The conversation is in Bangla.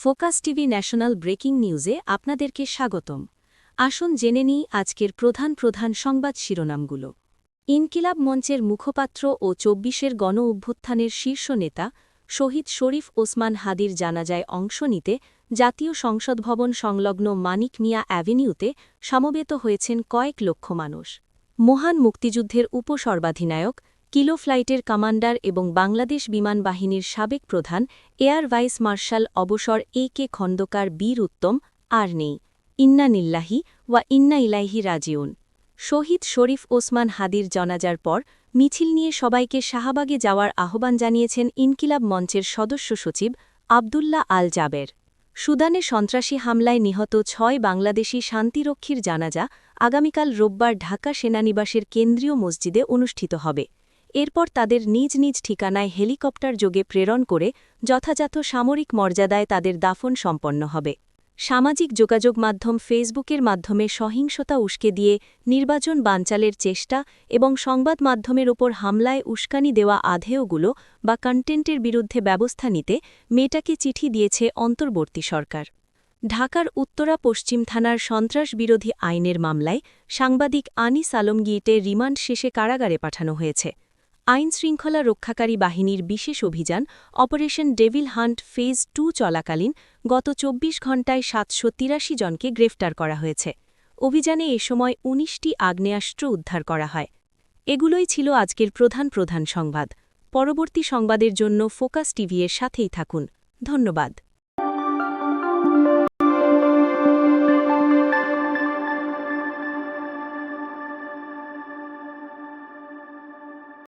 ফোকাস টিভি ন্যাশনাল ব্রেকিং নিউজে আপনাদেরকে স্বাগতম। আসুন জেনে নিই আজকের প্রধান প্রধান সংবাদ শিরোনামগুলো। ইনকিলাব মঞ্চের মুখপাত্র ও চব্বিশের গণ অভ্যুত্থানের শীর্ষ নেতা শহীদ শরীফ ওসমান হাদির জানাজায় অংশ নিতে জাতীয় সংসদ ভবন সংলগ্ন মানিক মিয়া অ্যাভিনিউতে সমবেত হয়েছেন কয়েক লক্ষ মানুষ। মহান মুক্তিযুদ্ধের উপসর্বাধিনায়ক কিলো ফ্লাইটের কমান্ডার এবং বাংলাদেশ বিমান বাহিনীর সাবেক প্রধান, এয়ার ভাইস মার্শাল অবসর এ কে খন্দকার বীর উত্তম, আর নেই। ইন্না নিল্লাহি ওয়া ইন্না ইলাইহি রাজিউন। শহীদ শরীফ ওসমান হাদির জনাজার পর মিছিল নিয়ে সবাইকে শাহবাগে যাওয়ার আহ্বান জানিয়েছেন ইনকিলাব মঞ্চের সদস্য সচিব আবদুল্লাহ আল জাবের। সুদানে সন্ত্রাসী হামলায় নিহত ছয় বাংলাদেশি শান্তিরক্ষীর জানাজা আগামীকাল রোববার ঢাকা সেনানিবাসের কেন্দ্রীয় মসজিদে অনুষ্ঠিত হবে। এরপর তাদের নিজ নিজ ঠিকানায় হেলিকপ্টার যোগে প্রেরণ করে যথাযথ সামরিক মর্যাদায় তাদের দাফন সম্পন্ন হবে। সামাজিক যোগাযোগ মাধ্যম ফেসবুকের মাধ্যমে সহিংসতা উস্কে দিয়ে নির্বাচন বানচালের চেষ্টা এবং সংবাদ মাধ্যমের ওপর হামলায় উস্কানি দেওয়া আধেয়গুলো বা কন্টেন্টের বিরুদ্ধে ব্যবস্থা নিতে মেটাকে চিঠি দিয়েছে অন্তর্বর্তী সরকার। ঢাকার উত্তরা পশ্চিম থানার সন্ত্রাস বিরোধী আইনের মামলায় সাংবাদিক আনিস আলমগীরটে রিমান্ড শেষে কারাগারে পাঠানো হয়েছে। আইন শৃঙ্খলা রক্ষাকারী বাহিনীর বিশেষ অভিযান operation devil hunt phase two চলাকালীন গত চব্বিশ ঘণ্টায় সাতশো তিরাশি জনকে গ্রেফতার করা হয়েছে। অভিযানে এ সময় উনিশটি আগ্নেয়াস্ত্র উদ্ধার করা হয়। এগুলোই ছিল আজকের প্রধান প্রধান সংবাদ। পরবর্তী সংবাদের জন্য ফোকাস টিভি এর সাথেই থাকুন। ধন্যবাদ।